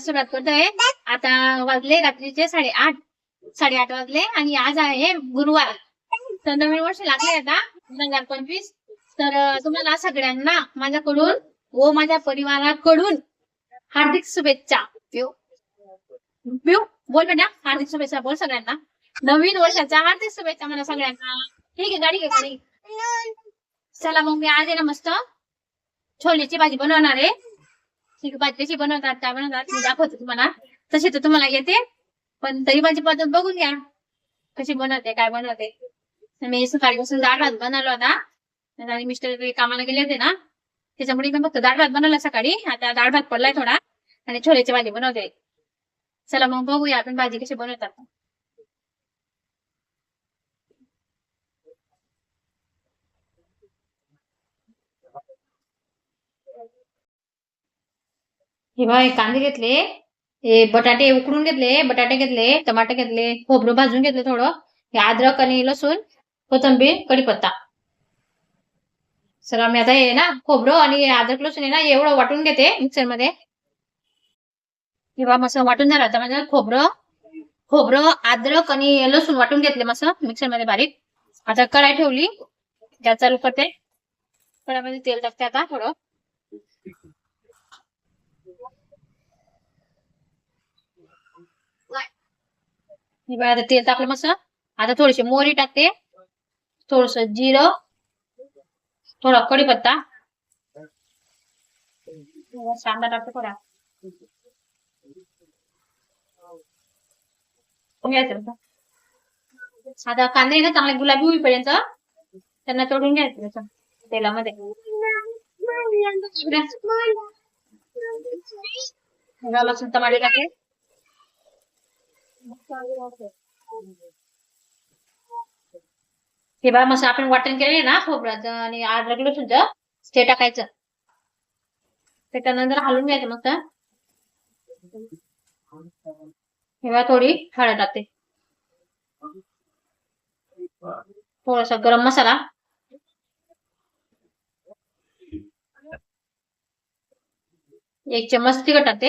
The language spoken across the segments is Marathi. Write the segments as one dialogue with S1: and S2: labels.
S1: सुरुवात करतोय. आता वाजले रात्रीचे साडेआठ साडेआठ वाजले आणि आज आहे गुरुवार. तर नवीन वर्ष लागले आता दोन हजार पंचवीस. तर तुम्हाला सगळ्यांना माझ्याकडून व माझ्या परिवाराकडून हार्दिक शुभेच्छा. पिऊ. पिऊ. बोल बेटा हार्दिक शुभेच्छा बोल सगळ्यांना. नवीन वर्षाच्या हार्दिक शुभेच्छा मला सगळ्यांना. ठीक आहे गाडी घे गाडी. चला मग मी आज आहे ना मस्त छोलेची भाजी बनवणार आहे. ठीक भाजी कशी बनवतात काय बनवतात. मी दाखवते तुम्हाला. तशी तर तुम्हाला येते. पण तरी माझी पद्धत बघून घ्या. कशी बनवते काय बनवते. मी सकाळीपासून दाळ भात बनवला होता. आणि मिस्टर कामाला गेले होते ना. त्याच्यामुळे मी फक्त दाळ भात बनवला सकाळी. आता दाळ भात पडलाय थोडा. आणि छोल्याची भाजी बनवते. चला मग बघूया आपण भाजी कशी बनवतात. हे बघा कांदे घेतले हे बटाटे उकडून घेतले बटाटे घेतले टमाटे घेतले खोबरं भाजून घेतले थोडं हे अद्रक आणि लसूण कोथंबीर कढीपत्ता. सर मी आता हे ना खोबरं आणि अद्रक लसूण आहे ना एवढं वाटून घेते मिक्सरमध्ये किंवा मस्त वाटून झालं आता माझं खोबरं. खोबरं अद्रक आणि लसूण वाटून घेतले मस्त मिक्सरमध्ये बारीक. आता कढाई ठेवली त्या चालू करते. कढाईमध्ये तेल टाकते आता थोडं. हे बघा आता तेल टाकलं मस्त. आता थोडीशी मोहरी टाकते. थोडस जिरं. थोडा कढीपत्ता कांदा टाकते थोडा. घ्यायचं आता. कांदे ना चांगले गुलाबी होईपर्यंत त्यांना तोडून घ्यायचं तेलामध्ये. लसूण टमाटे टाकले हे बघा मस्त आपण वाटण केले ना खोबऱ्याचं आणि अद्रक लसूणचं ते टाकायचं. त्याच्यानंतर हलवून घ्यायचं मस्त. हे बघा थोडी हळद टाकते. थोडासा गरम मसाला. एक चम्मच तिखट टाकते.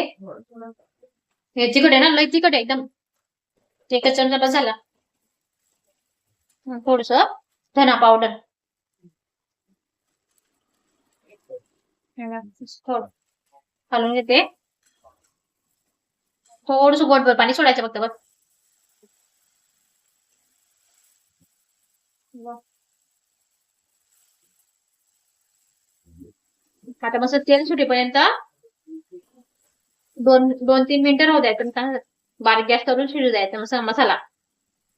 S1: हे तिखट आहे ना लय तिखट आहे एकदम. एकच चमचा झाला. थोडस धना पावडर थोडं घालून घेते. थोडस गोटभर पाणी सोडायचं फक्त बस आता मस्त तेल सुटेपर्यंत दोन दोन तीन मिनिटं राहू द्यायचं चांगलं बारीक गॅस करून शिजू द्यायचं. मस्त मसाला.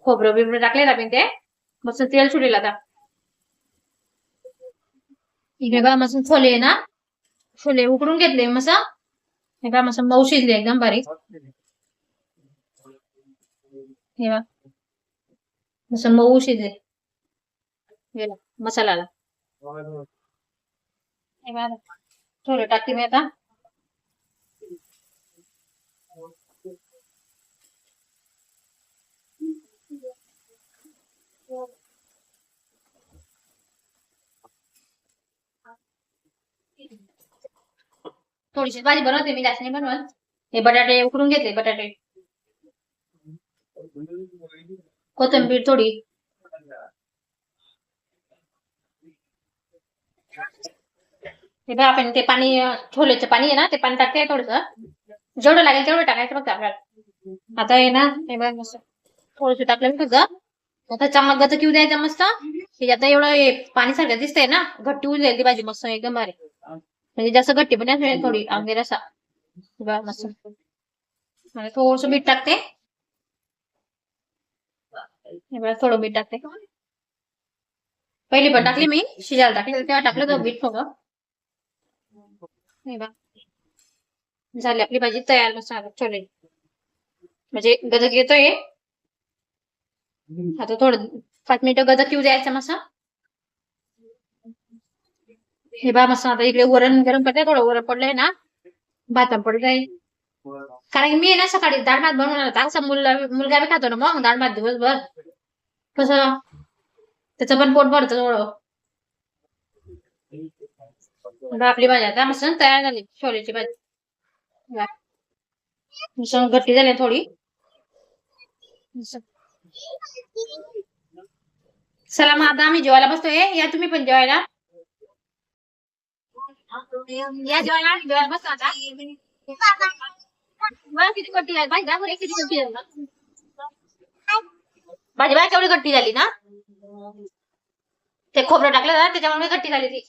S1: खोबरं बिबरं टाकले आपण ते. मस्त तेल सुटेल आता. इकडे बघा मस्त छोले ना. छोले उकडून घेतले मस्त. हे बघा मस्त मऊ शिजले एकदम बारीक. हे बघा. मस्त मऊ शिजले. हे मसाल्याला. हे बघा छोले टाकते मी आता. थोडीशी भाजी बनवते मी जास्त नाही बनवत. हे बटाटे उकडून घेतले बटाटे. कोथिंबीर थोडी. हे बघा आपण ते पाणी छोलेचं पाणी आहे ना ते पाणी टाकते थोडस. जेवढं लागेल तेवढं टाकायचं बघ आपल्याला. आता आहे ना हे बघ मस्त. थोडस टाकलं मी तुझं आता चांगला गच किऊ द्यायचा मस्त. हे आता एवढं पाणी सारखं दिसतंय ना घट्टी होऊन ती भाजी मस्त एकदम भारी. म्हणजे जास्त गट्टी पण नाही थोडी आंबेर असा. मस्त आणि थोडस मीठ टाकते. हे थोडं मीठ टाकते. पहिली पण टाकली मी शिजायला टाकले तेव्हा टाकलं तर मीठ थोडं. हे झाली आपली भाजी तयार मसाला आता छोले म्हणजे गदक येतोय. आता थोडं पाच मिनिटं गदक येऊ द्यायचा मसा हे बा मस्त आता इकडे वरण गरम करते थोडं वरण पडलंय ना. भाता पडलंय. कारण की मी ना सकाळी डाळ भात बनवणार होता. असा मुलगा मुलगा बी खातो ना मग डाळ भात दिवसभर. कसं? त्याचं पण पोट भरत थोडं. आपली भाजी आता मस्त तयार झाली छोलेची भाजी.
S2: मिसळ गट्टी झाली थोडी. चला मग आता आम्ही जेवायला बसतोय. या तुम्ही पण जेवायला.
S1: या जेवायला जेवायला आता किती कट्टी भाजी दाखव रे किती कट्टी
S2: भाजी बाय केवढी गट्टी झाली ना ते खोबरं टाकलं ना त्याच्यामुळे गट्टी झाली ती